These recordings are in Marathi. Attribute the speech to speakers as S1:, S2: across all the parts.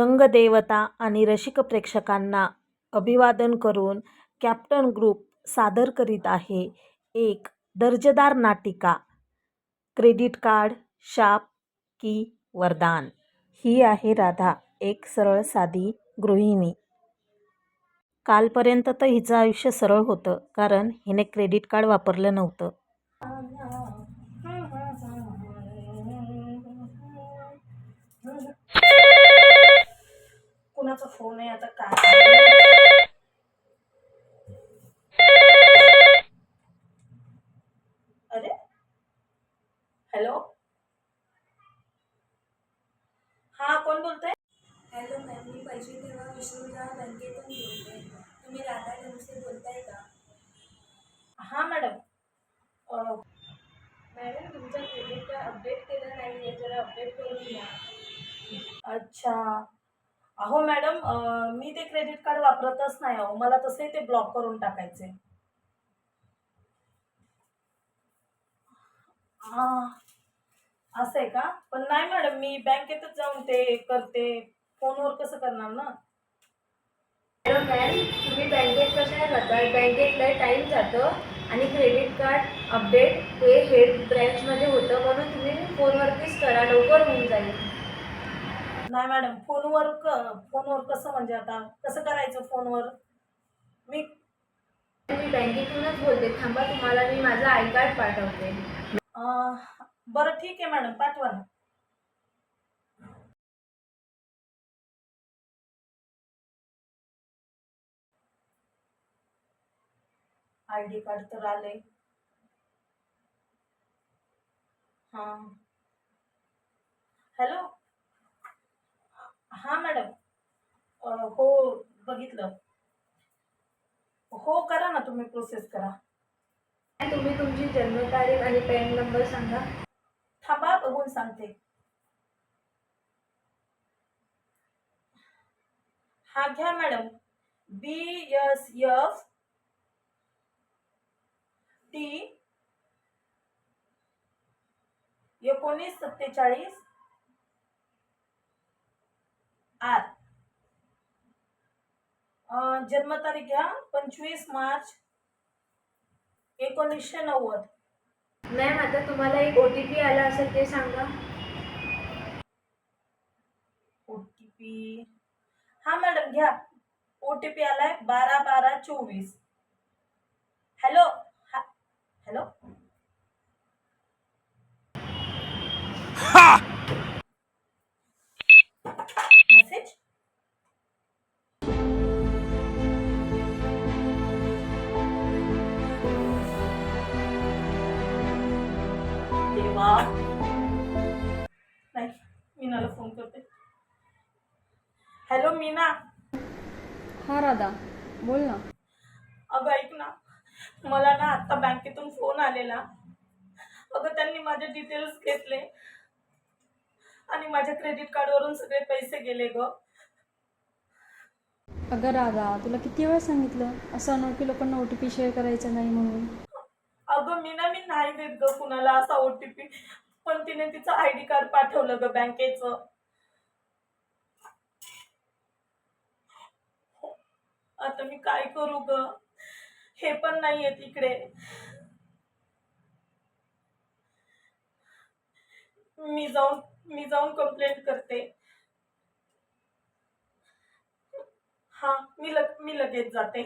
S1: रंगदेवता आणि रसिक प्रेक्षकांना अभिवादन करून कॅप्टन ग्रुप सादर करीत आहे एक दर्जेदार नाटिका. क्रेडिट कार्ड शाप की वरदान. ही आहे राधा एक सरळ साधी गृहिणी. कालपर्यंत तर हिचं आयुष्य सरळ होतं कारण हिने क्रेडिट कार्ड वापरलं नव्हतं. कुणाचा फ़ोन आहे? आता काय? अरे? हॅलो? हा कोण बोलतोय?
S2: हॅलो मॅम मी पैसे तेव्हा बँकेतून बोलते तुम्ही राधा बोलताय का?
S1: हा मॅडम.
S2: मॅडम तुमचं क्रेडिट कार्ड अपडेट केलं नाही आहे जरा अपडेट करून द्या
S1: अच्छा. अहो मॅडम मी ते क्रेडिट कार्ड वापरतच नाही अहो. मला तसे ते ब्लॉक करून टाकायचे. असं आहे का? पण नाही मॅडम मी बँकेतच जाऊन ते करते. फोनवर कसं करणार ना?
S2: मॅडम मॅम तुम्ही बँकेत कशा जाता बँकेत लय टाईम जातो. आणि क्रेडिट कार्ड अपडेट हे हेड ब्रँचमध्ये होतं म्हणून तुम्ही फोनवरतीच करा. लवकर होऊन जाईल.
S1: नाही मॅडम फोनवर क फोनवर कसं म्हणजे आता? कसं करायचं फोनवर? मी
S2: मी बँकेतूनच बोलते. थांबा तुम्हाला मी माझं आय कार्ड पाठवते.
S1: अं, बरं ठीक आहे मॅडम पाठवा ना. आय डी कार्ड तर आले हां. हॅलो? हां मॅडम. हो बघितलं. हो करा ना तुम्ही प्रोसेस करा.
S2: तुम्ही तुमची जन्मतारीख आणि पॅन नंबर सांगा.
S1: थांबा बघून सांगते. हा घ्या madam. B S F T एकोणीस सत्तेचाळीस आर। जन्म तारीख घ्या पंचवीस मार्च एकोणीसशे नव्वद.
S2: मॅम आता तुम्हाला एक ओ टी पी आला असेल ते सांगा.
S1: ओ टी पी हा मॅडम घ्या. ओ टी पी आलाय बारा बारा चोवीस. हॅलो हॅलो मीना
S3: हा राधा. बोल ना.
S1: अगं ऐक ना. मला ना आत्ता बँकेतून फोन आलेला. अगं त्यांनी माझे डिटेल्स घेतले. आणि माझ्या क्रेडिट कार्डवरून सगळे पैसे गेले ग.
S3: अगं राधा तुला किती वेळा सांगितलं? असं अनोळखी लोकांना ओ टी पी शेअर करायचं नाही म्हणून.
S1: अगं मी ना मी नाही देत ग कुणाला असा ओ टी पी पण तिने तिचं आय डी कार्ड पाठवलं ग बँकेचं. आता मी काय करू ग? हे पण नाही तिकडे. मी जाऊन मी जाऊन कंप्लेंट करते. हा मी लग मी लगेच जाते.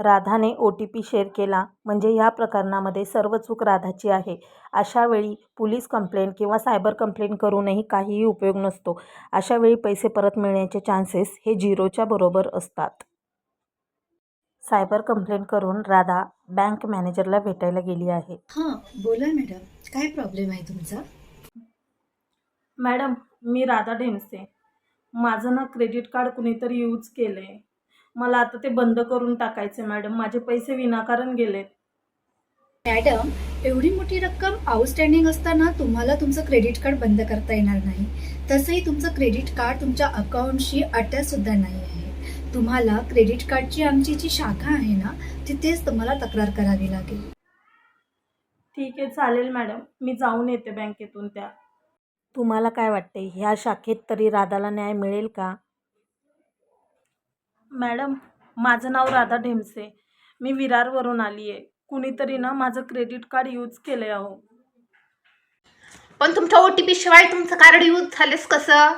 S1: राधाने ओ टी पी शेअर केला. म्हणजे ह्या प्रकरणामध्ये सर्व चूक राधाची आहे. अशा वेळी पोलीस कंप्लेंट किंवा सायबर कंप्लेंट करूनही काहीही उपयोग नसतो. अशा वेळी पैसे परत मिळण्याचे चान्सेस हे झिरोच्या बरोबर असतात. सायबर कंप्लेंट करून राधा बँक मॅनेजरला भेटायला गेली आहे.
S4: हां बोला मॅडम काय प्रॉब्लेम आहे तुमचा?
S1: मॅडम मी राधा ढेमसे. माझं ना क्रेडिट कार्ड कुणीतरी यूज केलं आहे मला आता ते बंद करून टाकायचे मॅडम. माझे पैसे विनाकारण गेलेत.
S4: मॅडम एवढी मोठी रक्कम आउटस्टँडिंग असताना तुम्हाला तुमचं क्रेडिट कार्ड बंद करता येणार नाही. तसंही तुमचं क्रेडिट कार्ड तुमच्या अकाउंटशी अटॅच सुद्धा नाही आहे. तुम्हाला क्रेडिट कार्डची आमची जी शाखा आहे ना तिथेच तुम्हाला तक्रार करावी लागेल.
S1: ठीक आहे चालेल मॅडम. मी जाऊन येते बँकेतून त्या.
S5: तुम्हाला काय वाटते ह्या शाखेत तरी राधाला न्याय मिळेल का? मॅडम माझं नाव राधा ढेमसे. मी विरारवरून आली आहे कुणीतरी ना माझं क्रेडिट कार्ड यूज केलं आहे अहो.
S6: पण तुमच्या ओ टी पी शिवाय तुमचं कार्ड यूज झालेस कसं?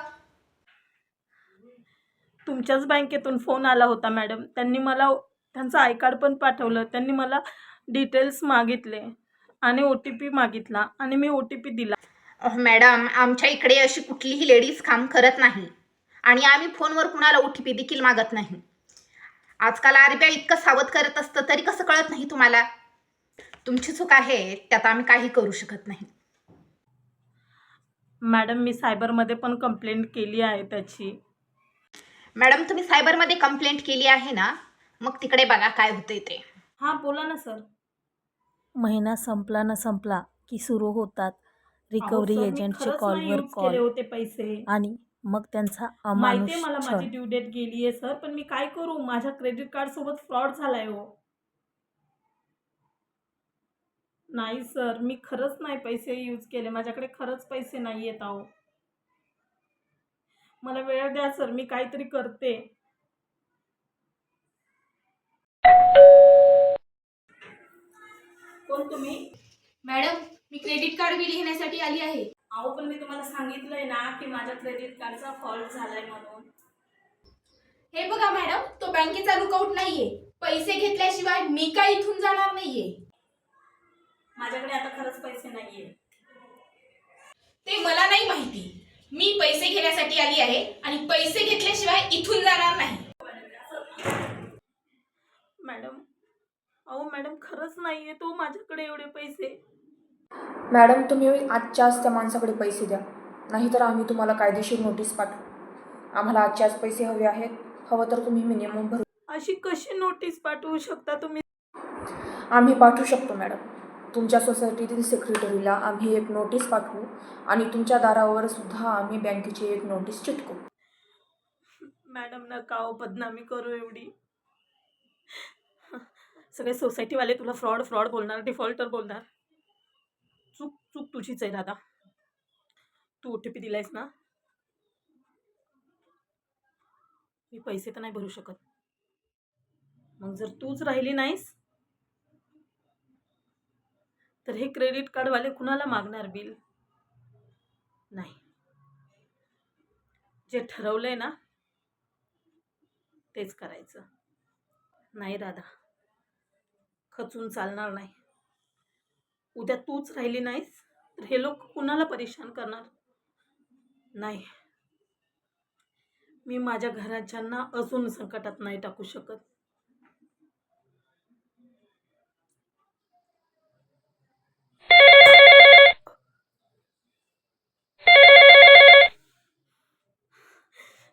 S5: तुमच्याच बँकेतून फोन आला होता मॅडम. त्यांनी मला त्यांचं आय कार्ड पण पाठवलं. त्यांनी मला डिटेल्स मागितले आणि ओ टी पी मागितला आणि मी ओ टी पी दिला.
S6: अह, मॅडम आमच्या इकडे अशी कुठलीही लेडीज काम करत नाही. आणि आम्ही फोनवर कुणाला ओ टी पी देखील मागत नाही. आजकाल आर बी आय इतकं सावध करत असतं तरी कसं कळत नाही तुम्हाला? तुमची चूक आहे त्यात आम्ही काही करू शकत नाही.
S5: मॅडम मी सायबरमध्ये पण कंप्लेंट केली आहे त्याची.
S6: मॅडम तुम्ही सायबरमध्ये कंप्लेंट केली आहे ना मग तिकडे बघा काय होतंय ते.
S5: हां बोला ना सर. महिना संपला ना संपला की सुरू होतात रिकव्हरी एजंटचे कॉलवर
S1: केले
S5: कॉल
S1: होते पैसे.
S5: आणि मग त्यांचा
S1: माहितीये
S5: अमानुष
S1: मला माझी ड्यू डेट गेली आहे सर पण मी काय करू? माझ्या क्रेडिट कार्ड सोबत फ्रॉड झालाय हो. नाही सर मी खरंच नाही पैसे यूज केले. माझ्याकडे खरंच पैसे नाही आहेत अहो. मला वेळ द्या सर मी काहीतरी करते. कोण तुम्ही?
S7: मॅडम मी क्रेडिट कार्ड बिल घेण्यासाठी आली आहे.
S1: अहो पण मी तुम्हाला सांगितलंय ना की माझ्या क्रेडिट कार्डचा फॉल्ट झालाय म्हणून.
S7: हे बघा मॅडम तो बँकेचा लुकआउट नाहीये. पैसे घेतल्याशिवाय मी काय इथून जाणार नाहीये.
S1: माझ्याकडे आता खरंच पैसे नाहीये.
S7: ते मला नाही माहिती. मी पैसे घेण्यासाठी आली आहे आणि पैसे घेतल्याशिवाय इथून जाणार नाही.
S1: मॅडम अहो मॅडम खरंच नाहीये तो माझ्याकडे एवढे पैसे.
S8: मॅडम तुम्ही आजच्याच त्या माणसाकडे पैसे द्या. नाहीतर आम्ही तुम्हाला कायदेशीर नोटीस पाठवू. आम्हाला आजच्याच पैसे हवे आहेत. हवं तर तुम्ही मिनिमम भरू.
S1: अशी कशी नोटीस पाठवू शकता तुम्ही?
S8: आम्ही पाठवू शकतो मॅडम. तुमच्या सोसायटीतील सेक्रेटरीला आम्ही एक नोटीस पाठवू आणि तुमच्या दारावर सुद्धा आम्ही बँकेची एक नोटीस चिटकू.
S1: मॅडम नका हो बदनामी करू एवढी. सगळे सोसायटीवाले तुला फ्रॉड फ्रॉड बोलणार डिफॉल्टर बोलणार. चूक चूक तुझीच आहे दादा. तू ओ टी पी दिलायस ना? मी पैसे तर नाही भरू शकत. मग जर तूच राहिली नाहीस तर हे क्रेडिट कार्डवाले कुणाला मागणार बिल? नाही. जे ठरवलंय ना तेच करायचं. नाही राधा. खचून चालणार नाही. उद्या तूच राहिली नाहीस तर हे लोक कुणाला परेशान करणार? नाही. मी माझ्या घराच्यांना अजून संकटात नाही टाकू शकत.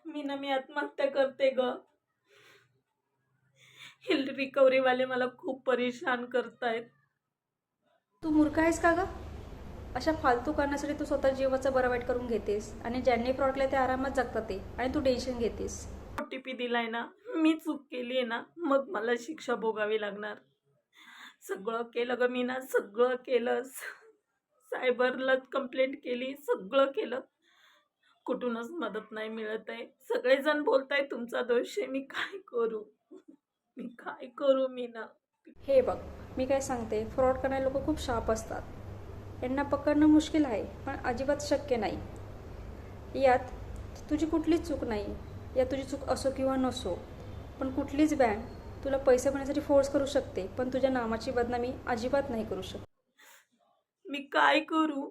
S1: मी ना मी आत्महत्या करते ग. हे रिकव्हरीवाले मला खूप परेशान करतायत.
S3: तू मूर्ख आहेस का ग? अशा फालतू करण्यासाठी तू स्वतः जीवाचा बरा वाईट करून घेतेस आणि ज्यांनी फ्रॉड केला ते आरामात जगतात ते आणि तू टेन्शन घेतेस.
S1: ओ टी पी दिलाय ना मी चूक केली आहे ना मग मला शिक्षा भोगावी लागणार. सगळं केलं ग मी ना सगळं केलं. सायबरला कंप्लेंट केली सगळं केलं. कुठूनच मदत नाही मिळत आहे. सगळेजण बोलत आहे तुमचा दोष आहे मी काय करू? मी काय करू मी ना
S3: हे बघ मी काय सांगते फ्रॉड करणारे लोक खूप शार्प असतात. यांना पकडणं मुश्किल आहे पण अजिबात शक्य नाही. यात तुझी कुठलीच चूक नाही यात तुझी चूक असो किंवा नसो पण कुठलीच बँक तुला पैसे भरण्यासाठी फोर्स करू शकते पण तुझ्या नामाची बदनामी अजिबात नाही करू शकत.
S1: मी काय करू?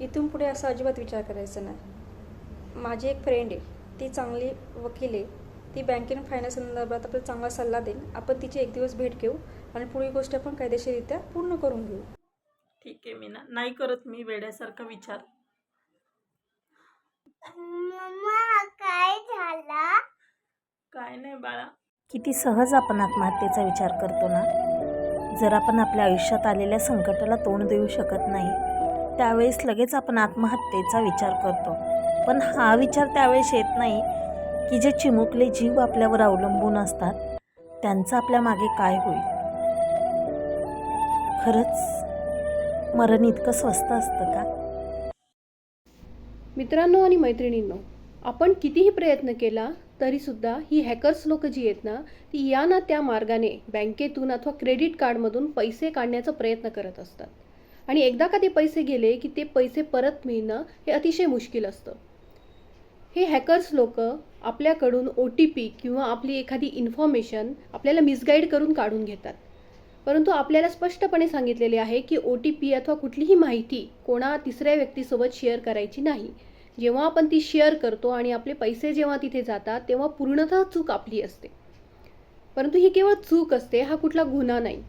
S3: इथून पुढे असं अजिबात विचार करायचा नाही. माझी एक फ्रेंड आहे ती चांगली वकील आहे ती बँकेने फायनान्स संदर्भात आपल्याला चांगला सल्ला देईल. आपण तिची एक दिवस भेट घेऊ आणि पुढील गोष्ट आपण कायदेशीररित्या पूर्ण करून घेऊ.
S1: ठीक आहे मी ना नाही करत मी वेड्यासारखा विचार.
S9: काय झाला?
S1: काय नाही बाळा.
S5: किती सहज आपण आत्महत्येचा विचार करतो ना? जर आपण आपल्या आयुष्यात आलेल्या संकटाला तोंड देऊ शकत नाही त्यावेळेस लगेच आपण आत्महत्येचा विचार करतो. पण हा विचार त्यावेळेस येत नाही की जे चिमुकले जीव आपल्यावर अवलंबून असतात त्यांचं आपल्या मागे काय होईल? खरंच मरण इतकं स्वस्त असतं का?
S10: मित्रांनो आणि मैत्रिणींनो आपण कितीही प्रयत्न केला तरीसुद्धा ही हॅकर्स लोक जी आहेत ना ती या ना त्या मार्गाने बँकेतून अथवा क्रेडिट कार्डमधून पैसे काढण्याचा प्रयत्न करत असतात. आणि एकदा का ते पैसे गेले की ते पैसे परत मिळणं हे अतिशय मुश्किल असतं. हे हॅकर्स लोक आपल्याकडून ओ टी पी किंवा आपली एखादी इन्फॉर्मेशन आपल्याला मिसगाईड करून काढून घेतात. परंतु आपल्याला स्पष्टपणे सांगितलेले आहे की ओ टी पी अथवा कुठलीही माहिती कोणा तिसऱ्या व्यक्तीसोबत शेअर करायची नाही. जेव्हा आपण ती शेअर करतो आणि आपले पैसे जेव्हा तिथे जातात तेव्हा पूर्णतः चूक आपली असते. परंतु ही केवळ चूक असते हा कुठला गुन्हा नाही.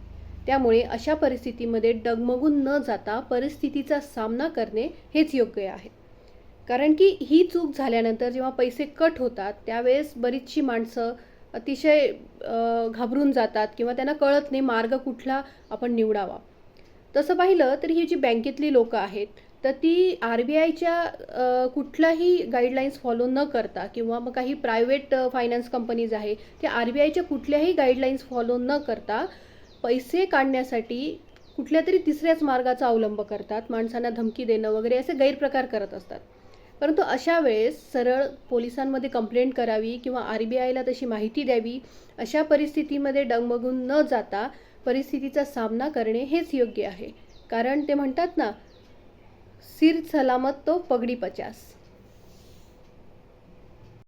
S10: त्यामुळे अशा परिस्थितीमध्ये डगमगून न जाता परिस्थितीचा सामना करणे हेच योग्य आहे. कारण की ही चूक झाल्यानंतर जेव्हा पैसे कट होतात त्यावेळेस बरीचशी माणसं अतिशय घाबरून जातात किंवा त्यांना कळत नाही मार्ग कुठला आपण निवडावा. तसं पाहिलं तर ही जी बँकेतली लोकं आहेत तर ती आर बी आयच्या कुठलाही गाईडलाईन्स फॉलो न करता किंवा मग काही प्रायव्हेट फायनान्स कंपनीज आहे त्या आर बी आयच्या कुठल्याही गाईडलाईन्स फॉलो न करता पैसे काढण्यासाठी कुठल्या तरी तिसऱ्याच मार्गाचा अवलंब करतात माणसांना धमकी देणं वगैरे असे गैरप्रकार करत असतात. परंतु अशा वेळेस सरळ पोलिसांमध्ये कंप्लेंट करावी किंवा आर बी आयला तशी माहिती द्यावी अशा परिस्थितीमध्ये डगमगून न जाता परिस्थितीचा सामना करणे हेच योग्य आहे. कारण ते म्हणतात ना सिर सलामत तो पगडी पचास.